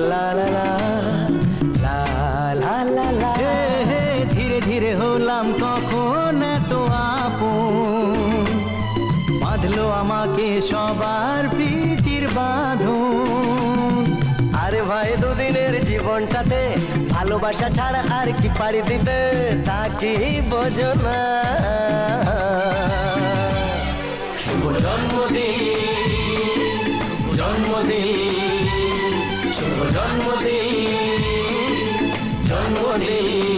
লা লা লা লা লা লা লা ধীরে ধীরে হলাম কখন এত আপন বাঁধলো আমাকে সবার প্রীতির বাঁধন আরে ভাই দুদিনের জীবনটাতে ভালোবাসা ছাড়া আর কি পারি দিতে তা কি বোঝো না জন্মদিন জন্মদিন জন্মদিন জন্মদিন।